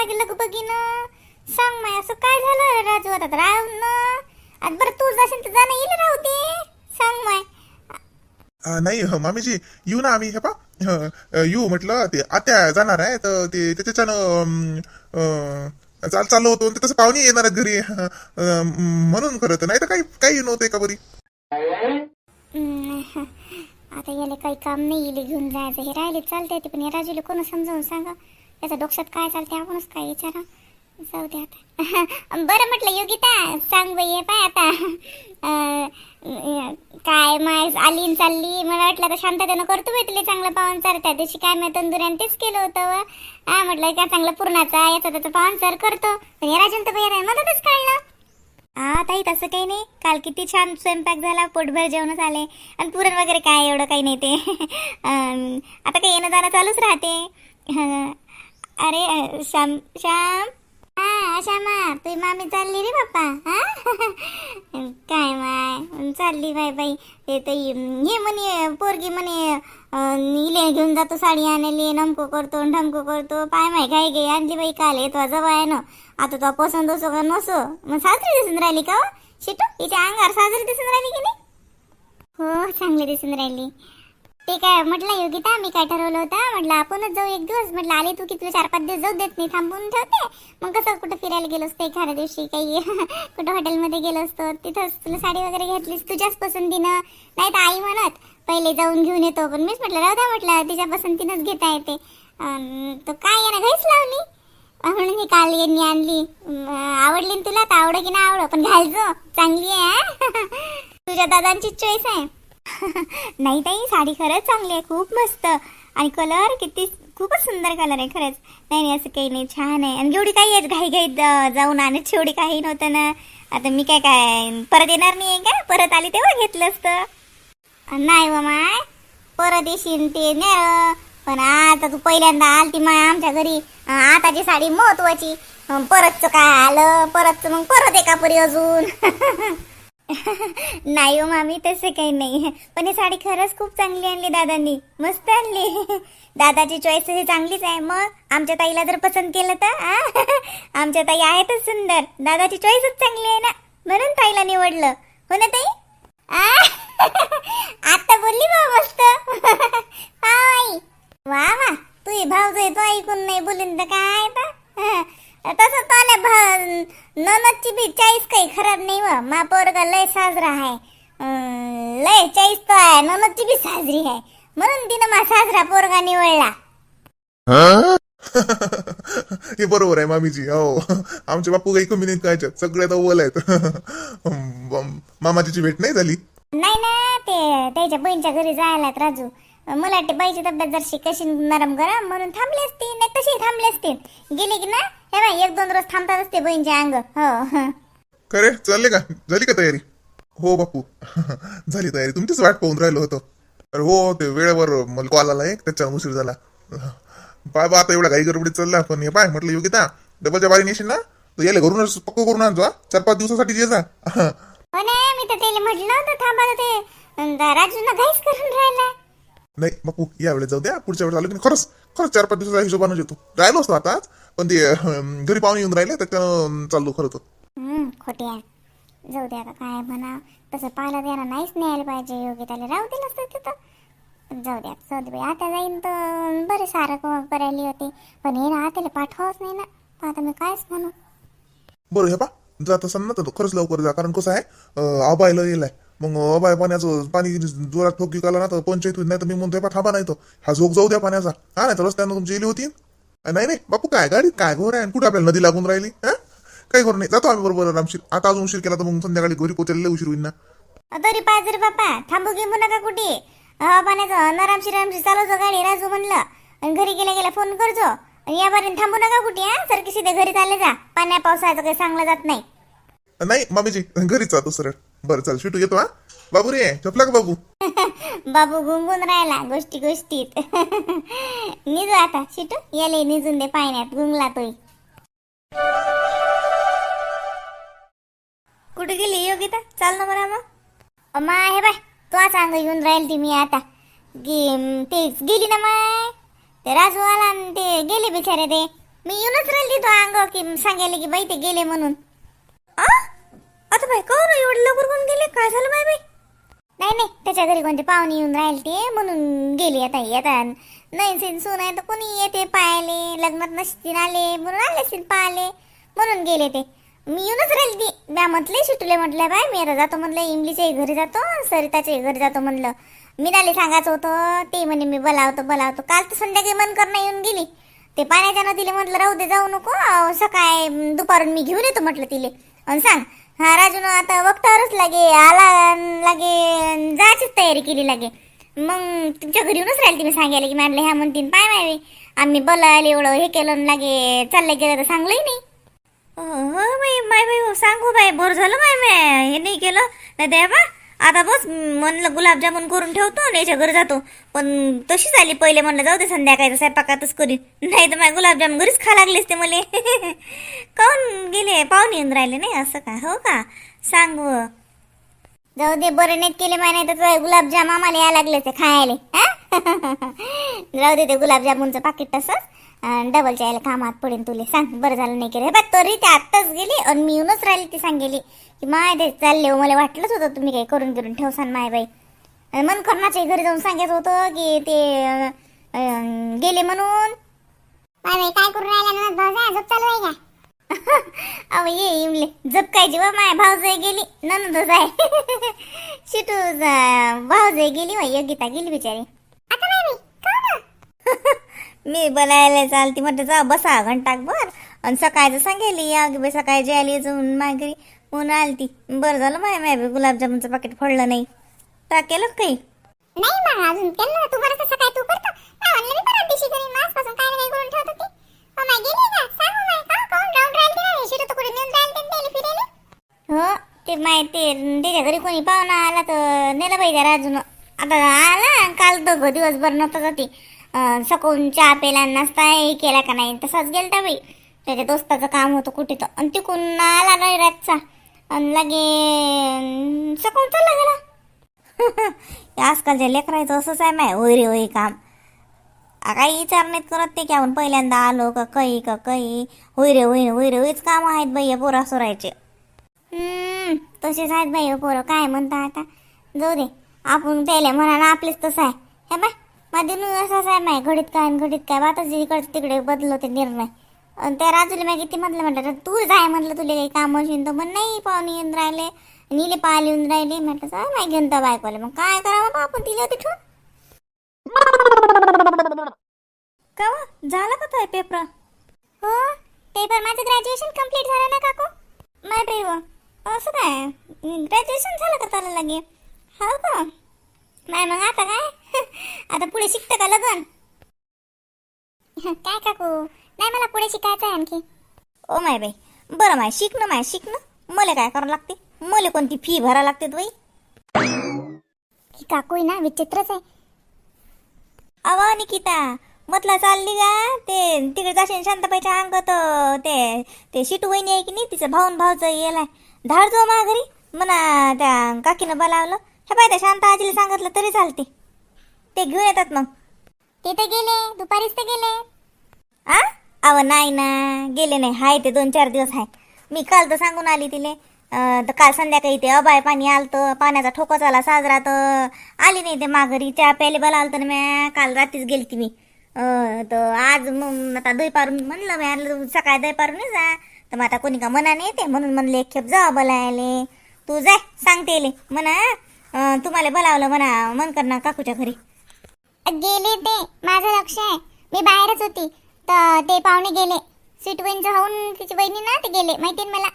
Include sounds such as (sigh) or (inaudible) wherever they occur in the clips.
लागेल लग बघीन. सांग माय असं काय झालं राजू? आता राहून ना. आज बरं तू जाशील तर जाणं येईल राहू दे. सांग माय. अ, नाही ह, मामीजी येऊ ना आम्ही हे पा येऊ म्हटलं ते आत्या जाणार आहे तर ते त्याच्यानं अम, अ, चाल चाललं होतो ते तसं पाहुणे येणार आहेत घरी. अ, अ, म्हणून करत नाही तर काही काही नव्हतं का बरी हम्म, आता याला काही काम नाही येईल घेऊन जायचं हे राहिले चालते ते पण या राजूला कोण समजावून सांगा. त्याच्या डोक्यात काय चालते आपणच काय विचारा. जाऊ दे आता. (laughs) बरं म्हटलं योगिता सांग बाई पाय आता. (laughs) काय माय आली चालली मला वाटलं तर शांततेनं करतो बाई तुला चांगलं पाहुणचार त्या दिवशी काय मी तंदुऱ्याने तेच केलं होतं व. हा म्हटलं काय चांगलं पूर्णाचा याचा त्याचा पाहुणचार करतो. पण राजन तर बाई मदतच काढलं हा ताई तसं काही नाही. काल किती छान स्वयंपाक झाला पोटभर जेवणच आले आणि पुरण वगैरे काय एवढं काही नाही ते. (laughs) अं, आता काही येणं जाणं चालूच राहते. अरे श्याम श्याम? हा श्यामा तुझी मामी चालली रे बाप्पा हा? काय माय चालली बाय बाई. ते ताई हे म्हणे पोरगी म्हणे इले घेऊन जातो साडी आणली नमको करतो ढमको करतो. पाय माय घाई घाई आणली बाई काल येतो जवळ आहे ना आता तो पसंत असो का नसो? मग साजरी दिसून राहिली का हो? शिटू हिच्या अंगावर साजरी दिसून राहिली की नाही? हो चांगली दिसून राहिली. ते काय म्हटलं योगिता मी काय ठरवलं होतं? म्हटलं आपणच जाऊ एक दिवस. म्हटलं आले तू की तुला चार पाच दिवस जाऊ देत नाही थांबून ठेवते. मग कसं कुठं फिरायला गेलो असतो एखाद्या दिवशी काही (laughs) कुठं हॉटेलमध्ये गेलो असतो तिथंच तुला साडी वगैरे घेतलीस तुझ्याच पसंतीनं. नाही तर आई म्हणत पहिले जाऊन घेऊन येतो. पण मीच म्हटलं राहू द्या म्हटलं तिच्या पसंतीनंच घेता येते. अन् तो काय ना घाईच लावली? म्हणून मी काल यांनी आणली. आवडली तुला तर आवड की ना आवड पण घालजो चांगली आहे (laughs) तुझ्या दादांची चॉईस आहे. (laughs) नाही ताई साडी खरंच चांगली आहे खूप मस्त. आणि कलर किती खूपच सुंदर कलर आहे खरंच. नाही नाही असं काही नाही छान आहे. आणि एवढी काही आहे घाई घाईत जाऊन आणि एवढी काही नव्हतं ना. आता मी काय काय परत येणार नाही आहे का? परत आली तेव्हा घेतलं असतं. नाही व माय परत येशील ते न्या पण आता तू पहिल्यांदा आलती माय आमच्या घरी. आताची साडी महत्वाची. परतचं काय आलं परतचं मग परत एका परी अजून. (laughs) (laughs) नाही हो मामी तसे काही नाही. पण ही साडी खरंच खूप चांगली आणली दादांनी. मस्त आणली. (laughs) दादाची चॉईस ही चांगलीच आहे. मग आमच्या ताईला जर पसंत केलं तर (laughs) आमच्या ताई आहेतच सुंदर. दादाची चॉईसच चांगली आहे ना? म्हणून ताईला निवडलं. हो ना ताई? आता बोलली बा मस्त. आई. वा वा. तू भाऊ जो येतो ऐकून नाही बोलून तर काय तर तसं ननदची बी चाईस काही खराब नाही व. मा पोरगा लय साजरा आहे. लय चाईस तो आहे. ननदची बी साजरी आहे. म्हणून तिनं मा साजरा पोरगा निवडला. (laughs) हे? बरोबर आहे मामीजी. हो. आमचे बापू काही कमी नाही काय सगळ्यात अव्वल आहेत. मामाजीची भेट नाही झाली? नाही ना ते त्याच्या बहिणीच्या घरी जायला राजू. मला वाटते बाईची तब्येत जरशी कशी नरम गरम म्हणून थांबली असती. नाही तशी थांबली असते. गेली की ना? हे बाय एक दोन रोज थांबतात असते बहिणीचे अंग. हो. खरे चालले का? झाली का तयारी? हो बापू (laughs) झाली तयारी. तुमचीच वाट पाहून राहिलो होतो. अरे हो ते वेळेवर मला कॉल आला एक त्याच्या उशीर झाला. पाय बा आता एवढा घाई गडबडीत चालला. पण हे पाय म्हटलं योगिता डबलच्या बारी नेशील ना? तर याला घरूनच पक्क करून आणजो हा. चार पाच दिवसासाठी ये जा. (laughs) हो मी तर त्याला म्हटलं होतं थांबा ते. अन राजूला घाईच करून राहिला. नाही बापू या वेळेस जाऊ द्या. पुढच्या वेळेस आलो की नाही. खरंच खरंच चार पाच दिवसाच्या हिशोबानं येतो राहिलो असतो आताच पण ते अं, घरी पाहुणे येऊन राहिले त्याच्यानं चाललो खरं तर. हम्म, खोट्या. जाऊ दे आता काय म्हणा तसं पाहिलं त्याला नाहीच न्यायला पाहिजे योग्य त्याला राहू दिलं असतं तिथं. जाऊ द्या जाऊ दे बाई आता जाईन तर बरे सारं क- करायली होते पण हे ना त्याला पाठवाच नाही ना. तर आता मी कायच म्हणू? बरं हे पा जात असाल ना तर खरंच लवकर जा. कारण कसं आहे अं, आबायला येलाय मग अबाय पाण्याचं पाणी जोरात ठोकी काला ना तर पंचायत होईल नाही तर मी म्हणतोय थांबा नाही तो हा झोक जाऊ द्या पाण्याचा. हा नाही तर रस्त्यानं तुमची येली होती. नाही नाही बापू काय गाडीत काय घोर आहे? कुठं आपल्याला नदी लागून राहिली? हा काही घोर नाही. जातो आम्ही बरोबर आरामशीर. आता अजून उशीर केला तर मग संध्याकाळी घरी पोचायला उशीर होईल ना. तरी पाहिजे रे बाप्पा थांबू घेऊ नका कुठे? पाण्याचं नरामशी रामशी चालवतो गाडी. राजू म्हणलं. आणि घरी गेल्या गेल्या फोन करतो आणि यापर्यंत थांबू नका कुठे हा सारखी सीधे घरी चालले जा. पाण्या पावसाचं काही सांगलं जात नाही. नाही मामीजी घरीच जातो सरळ. बरं चल शिटू येतो हा. बाबू रे झोपला का बाबू? (laughs) बाबू घुंगून राहिला गोष्टी गोष्टीत. (laughs) निजू आता शिटू. याले निजून दे पाण्यात गुंगला तोय कुठे गेली योगिता? चाल ना बरं मग. अम्मा हे बाय. तो सांग येऊन राहील ती मी आता. गे ते गेली ना माय. ते राजू आला आणि ते गेले बिचारे ते. मी येऊनच राहिली तो अंग की सांगायला की बाई ते गेले म्हणून. बाई का ना लवकर कोण गेले? काय झालं बाई बाई? नाही नाही त्याच्या घरी कोणते पाहुणे येऊन राहिले ते म्हणून गेले आता येतात नाही सीन सून आहे तर कोणी येते पाहायले लग्नात नसतील आले म्हणून आले असतील पाहिले म्हणून गेले ते. मी येऊनच राहिली ती म्या म्हटले सुटले म्हटलं बाय मी जातो म्हटलं इमलीच्या घरी जातो सरिताच्या घरी जातो म्हटलं मीनाले सांगायचं होतं ते म्हणे मी बोलावतो बोलावतो. काल तर संध्याकाळी मन करणं येऊन गेली. ते पाण्याच्या नदीले म्हटलं राहू दे जाऊ नको सकाळी दुपारून मी घेऊन येतो म्हटलं तिले. आणि सांग हा राजून आता वक्तावरच लागे आला लागे जायचीच तयारी केली लागे. मग तुमच्या घरी येऊनच राहील तिने सांगायला की मानलं ह्या म्हणतीन पाय मावे आम्ही बोलायला एवढं हे केलं लागे चाललं गेलं तर सांगलंही नाही. हो बाई माय बाई हो, सांगू बाई बोर झालं माय मी हे नाही केलं. नाही द्या बा आता बस म्हणलं गुलाबजामुन करून ठेवतो आणि याच्या घरी जातो. पण तशीच आली पहिले म्हणलं जाऊ दे संध्याकाळी स्वयंपाकातच करीन नाही तर माझ्या गुलाबजाम घरीच खा लागलेस ते मला. (laughs) काऊन गेले? पाहुणे येऊन राहिले नाही असं का? हो का? सांग व. जाऊ दे बरं नाहीत केले माय नाही तर गुलाबजाम आम्हाला यायला लागले ते खायला. (laughs) जाऊ दे ते गुलाबजामुनचं पाकिट तसंच. डबल चायला कामात पडेल तुले. सांग बरं झालं नाही केलं. हे तरी ते आत्ताच गेली आणि मी येऊनच राहिली ती सांगेली. की माय ते चालले हो मला वाटलंच होतं तुम्ही काही करून करून ठेवसान माय बाई. मन करण्याच्या घरी जाऊन सांगायचं होतं की ते गेले म्हणून. माय बाई काय करून राहिला ना भाऊ झोप चालू आहे का? (laughs) अहो ये इमले. माय भाऊजाई गेली. ननदच आहे (laughs) शिटू भाऊजाई गेली व योगिता गेली बिचारी. (laughs) मी बोलायला चालती म्हटलं जा बसा घंटाक बर आणि सकाळचं सांगेली की बाई सकाळी जेली जाऊन माझ्या घरी म्हणून आलती. बरं झालं माय माय गुलाबजामुनचं पाकिट फोडलं नाही. ता केलं का काही. नाही अजून केलं ना तू बरं कसं काय तू करतो. नाही म्हणलं मी परत दिवशी करीन काय ठेवतो ती. हो माय गेली का सांगू माय का राऊंड राहिली नेऊन हो ते माय ते त्याच्या घरी कोणी पाहुणा आला तर नेलं पाहिजे राजून आता आला काल दोघं दिवसभर नव्हतं जाती. सकून चहा पेला नाश्ता हे केला का नाही तसाच गेलता बाई. त्याच्या दोस्ताचं काम होतं कुठे तर. आणि तिकून आला नाही रातचा. आणि लगे सकून चालला गेला. (laughs) आजकालच्या लेकरायचं असंच आहे माय होय रे होय काम काही विचार नाहीत करत ते की आपण पहिल्यांदा आलो का काही का काही. होय रे होय होय रे होईच काम आहेत बाई पोरा सोरायचे तसेच आहेत बाई पोरं. काय म्हणता आता? जाऊ दे. आपण त्याला म्हणा आपलेच तसं आहे. हे बाय माझे असं आहे माय. घडीत काय आणि घडीत काय. बातच इकडे तिकडे बदलो ते निर्णय. आणि त्या राजूला मी किती म्हटलं म्हटलं तर तू जाय म्हटलं तुला काही काम असेल तर. मग नाही पाहुणे येऊन राहिले. नीले पाहिले येऊन राहिले. म्हटलं जा माय घेऊन तर बायकोला. मग काय करावं बा आपण तिला तिथून का व? झालं का काय पेपर हो पेपर माझं ग्रॅज्युएशन कंप्लीट झालं ना काकू? नाही बाई हो. असं काय? ग्रॅज्युएशन झालं का त्याला लगे? हो का नाही मग आता काय? आता पुढे शिकतं का लगन? काय काकू? नाही मला पुढे शिकायचं आहे आणखी. ओ माय बाई. बरं माय शिकणं माय शिकणं मला काय करावं लागते? मला कोणती फी भरावं लागते बाई? ही काकू ना विचित्रच आहे. अव निकिता म्हटलं चालली का ते तिकडे जाशील शांताबाईच्या अंगात ते ते शिटू वहिनी आहे की नाही तिचं भाऊन भाऊचं येलाय. धाड जो मा घरी. म्हणा त्या काकीनं बोलावलं. हे पाय त्या शांता आजीला सांगितलं तरी चालते. ते घेऊन येतात मग. ते तर गेले दुपारीच तर गेले. आ? अव नाही ना. गेले नाही. हाय ते दोन चार दिवस आहे मी काल तर सांगून आली तिले. तर काल संध्याकाळी ते अबाय पाणी आलतं. पाण्याचा ठोकच आला साजरा तर आली नाही ते माघारी. चहा प्यायला आलं तर म्या. काल रात्रीच गेली ती मी तर आज मग आता दही पारून म्हणलं मी आणलं सकाळी दही पारून जा. तर मग आता कोणी का मना नाही येते? म्हणून म्हणले एक खेप जा बोलायले. तू जाय सांगते येले म्हणा तुम्हाला बोलावलं म्हणा. मन कर ना काकूच्या घरी. गेले ते. माझं लक्ष आहे. मी बाहेरच होती. तर ते पाहुणे गेले. सीट वहिनीचं होऊन तिची बहिणी ना ते गेले. माहिती ना मला?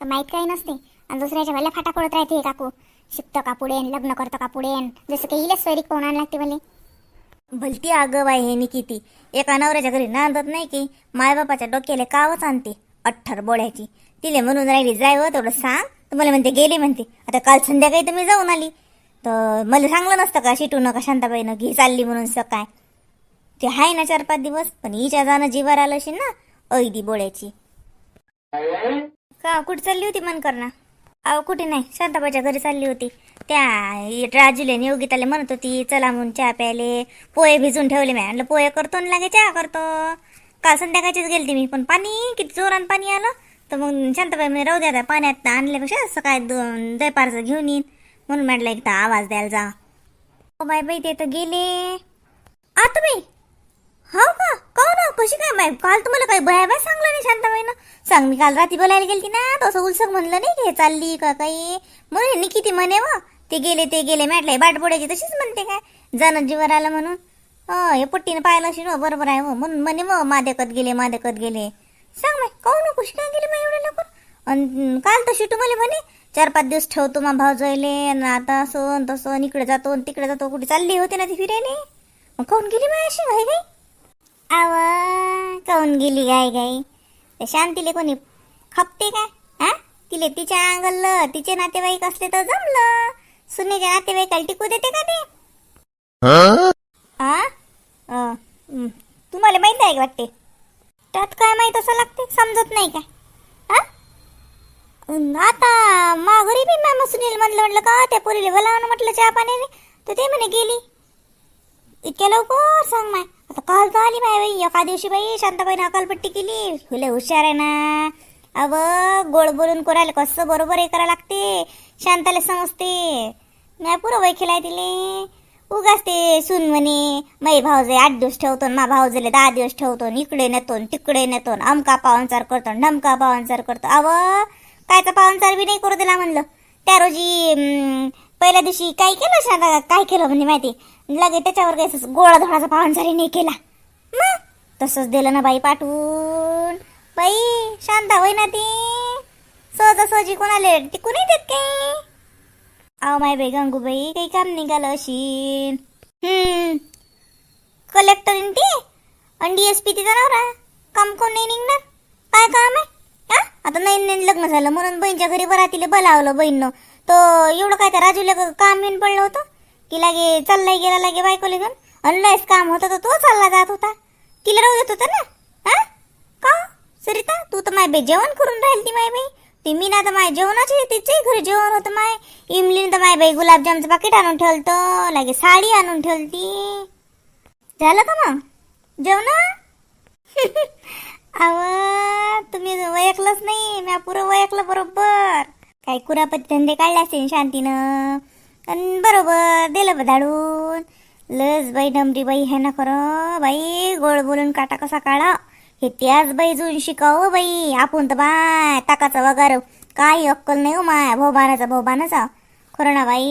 तर माहीत काही नसते. आणि दुसऱ्याच्या मला फाटा पडत राहते हे काकू. शिकतं का पुढे लग्न करतं का पुढे जसं काही इलेच स्वैरिक पाहून आणायला लागते मला. भलती अगं बाई हे निकिती. एका नवऱ्याच्या घरी नांदत नाही की मायबापाच्या डोक्याला कावच आणते अठ्ठर बोळ्याची. तिले म्हणून राहिली जाय हो तेवढं सांग. तर मला म्हणते गेली म्हणते. आता काल संध्याकाळी तर मी जाऊन आली. तर मला सांगलं नसतं का शिटू नका शांताबाईनं घे चालली म्हणून सकाळ. ते आहे ना चार पाच दिवस पण हिच्या जाणं जीवार आलं असेल ना ऐदी बोळ्याची. का कुठे चालली होती मन करना अहो कुठे नाही शांताबाईच्या घरी चालली होती. त्या राजूले आणि योगिताले म्हणत होती चला म्हणून चहा प्यायले पोहे भिजून ठेवले. मी म्हणलं पोहे करतो ना लागे चहा करतो. काल संध्याकाळचीच होती मी पण पाणी किती जोरान पाणी आलं. तर मग शांताबाई मी राहू द्या पाण्यात आणल्यापेक्षा सकाळी दोन दयपारचं घेऊन येईन. म्हणून म्हटलं एकदा आवाज द्यायला जा. ओ बाय बाई ते तर गेले. आता बाई हो का? का ना कशी काय माय काल तुम्हाला काही बया बाय सांगलं नाही शांताबाईनं? सांग मी काल रात्री बोलायला गेली ना तसं उलसक म्हणलं नाही घे चालली का काही? म्हणे नी किती म्हणे व ते गेले ते गेले. म्हटलंय बाटपोड्याची तशीच म्हणते काय? जण जीवर आलं म्हणून. हो हे पुट्टीनं पाहिलं अशी हो, बरोबर आहे हो. म्हणून म्हणे व मादेकत गेले मादेकत गेले. सांग माय काहून ना हो? कशी काय गेली माय एवढ्या लवकर? आणि काल तर शिटू मला म्हणे चार पाच दिवस ठेवतो मा भाऊ जायले आणि आता असं तसं इकडे जातो आणि तिकडे जातो कुठे चालली होती ना ती फिरायला? मग काहून गेली माय अशी? भाई आव काऊन गेली गाय गाई? त्या शांतीले कोणी खपते काय हा? तिले तिच्या अंगल तिचे नातेवाईक असले तर जमलं. सुनेच्या नातेवाईकाला टिकू देते का ते? आ तुम्हाला माहीत आहे का वाटते? त्यात काय माहीत असं लागते समजत नाही काय हा? आता मा घरी बी मॅम सुनील म्हणलं म्हटलं का त्या पोरीले बोलावणं म्हटलं चहा पाण्याने तर ते म्हणे गेली. इतक्या लवकर सांग माय. आता कॉल तर आली माय बाई. एका दिवशी बाई शांताबाईने अकालपट्टी केली. फुले हुशार आहे ना. अव गोड बोलून कोणाले कसं बरोबर हे करावं लागते? शांताला समजते. नाही पुरं वय खेळाय तिले उगाच ते सुन म्हणे मै भाऊजे आठ दिवस ठेवतो मा भाऊजेले दहा दिवस ठेवतो इकडे नेतो तिकडे नेतो अमका पाहुणचार करतो न ढमका पावनचार करतो. अव कायचा पाहुणचार बी नाही करू दिला म्हणलं. त्या रोजी पहिल्या दिवशी काय केलं शांता काय केलं म्हणजे माहिती? लगे त्याच्यावर काही गोळा धोडाचा पावनचारी नाही केला. मग? तसंच दिलं ना बाई पाठवून. बाई शांत होई ना ती? सहजासहजी कोणाला? टिकू नाही देत काही अहो माय बाई गंगूबाई काही काम निघालं अशी. हम्म. कलेक्टर ती? आणि डी एस पी तिचा नवरा काम कोण नाही निघणार? काय काम आहे? हा आता नवीन नवीन लग्न झालं म्हणून बहीणच्या घरी बरातीला बोलावलं बहीणनं. तर एवढं काय त्या राजूला काम येऊन पडलं होतं? की लागे चाललाय गेला लागे बायकोले घेऊन. आणि लयच काम होतं तर तो चालला जात होता. तिला राहू देत होता ना? हा? का? सरिता तू तर माय बाई जेवण करून राहिली ती माय बाई ती मी ना तर माय जेवणाची तिचे घरी जेवण होतं माय. इमलीन तर माय बाई गुलाबजामचं पाकिट आणून ठेवलं लागे साडी आणून ठेवलती. झालं का मग? जेवण? (laughs) अव तुम्ही वयकलंच नाही म्या पुरं वयकलं बरोबर. काही कुरापती धंदे काढले असतील शांतीनं. आणि बरोबर दिलं बधाडून लस बाई डमरी बाई हे ना खरं बाई गोड बोलून काटा कसा काढा. हे त्याच हो बाई जुन शिकाव बाई आपण तर बाय ताकाचा वगार. काही अक्कल नाही हो माय भोबानाचा भोबानाचा खरं ना बाई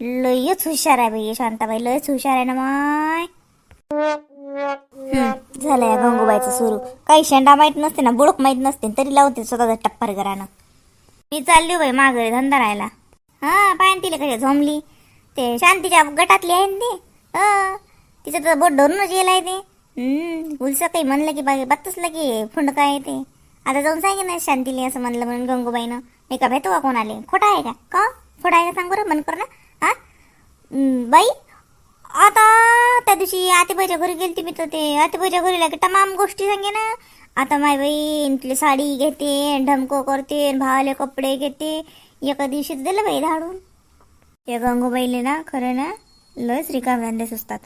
लयच हुशार आहे बाई शांताबाई लयच हुशार आहे ना माय. झालंय गंगूबाईचं सुरू. काही शेंडा माहीत नसते ना बुडक माहीत नसते तरी लावते स्वतःचा टप्पर घरानं. मी चालली हो बाई माघारी धंदा राहायला. हा पायन तिला कशा झोंबली. ते शांतीच्या गटातली आहे ना ते. हं, तिचं तर बोट धरूनच गेलाय ते. हम्म काही म्हणलं की बाकी बत्तसलं की फुंड काय आहे ते. आता जाऊन सांगे ना शांतीले असं म्हणलं म्हणून गंगूबाईनं. मी का भेटू का कोणाले? खोटा आहे का? का? खोटा आहे का सांग बरं मन कर ना. हा? बाई आता त्या दिवशी आतेबाईच्या घरी गेलती मी तर ते आतेबाईच्या घरी लागे तमाम गोष्टी सांगे ना. आता माय बाई तिला साडी घेते ढमको करते भावाले कपडे घेते एका दिवशीच दिलं बाई धाडून. या गंगूबाईले ना खरं ना लस रिकाम धंदे सुचतात.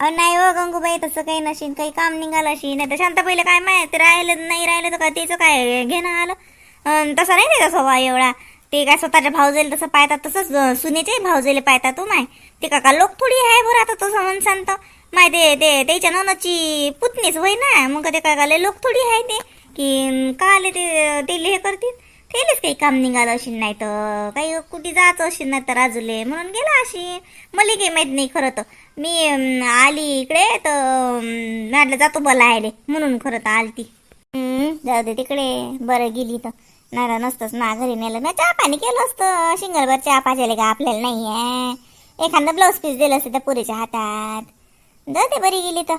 अ नाही हो गंगूबाई तसं काही नशीन काही काम निघालं अशी नाही तर शांताबाईला काय माहिती राहिलं नाही राहिलं तर काय त्याचं काय घेणं आलं? अन तसं नाही त्याचा स्वभाव एवढा. ते काय स्वतःच्या भावजेला तसं पाहतात तसंच सुनेच्याही सुनेचे भावजेले पाहतात तो माय. ते काका लोक थोडी आहे बरं आता तसं म्हणून सांगतं. माय ते ते त्याच्या नवनाची पुतणीच होय ना मग ते काय लय लोक थोडी आहे ते की का आले ते ते हे करतील. तेलेच काही काम निघालं असेल नाही तर. काही कुठे जायचं असेल नाही तर राजूले. म्हणून गेला अशी. मला काही माहीत नाही खरं तर. मी अं, आली इकडे तर म्हटलं जातो बोलायले. म्हणून खरं तर आलती. हं, जाऊ दे तिकडे. बरं गेली तर. नारा नसतंच ना घरी नेलं. ना चहा पाणी केलं असतं. शिंगलभर चहा पाहिजे का आपल्याला नाही आहे. एखादं ब्लाऊज पीस दिलं असतं त्या पुरीच्या हातात. जाऊ दे बरी गेली तर.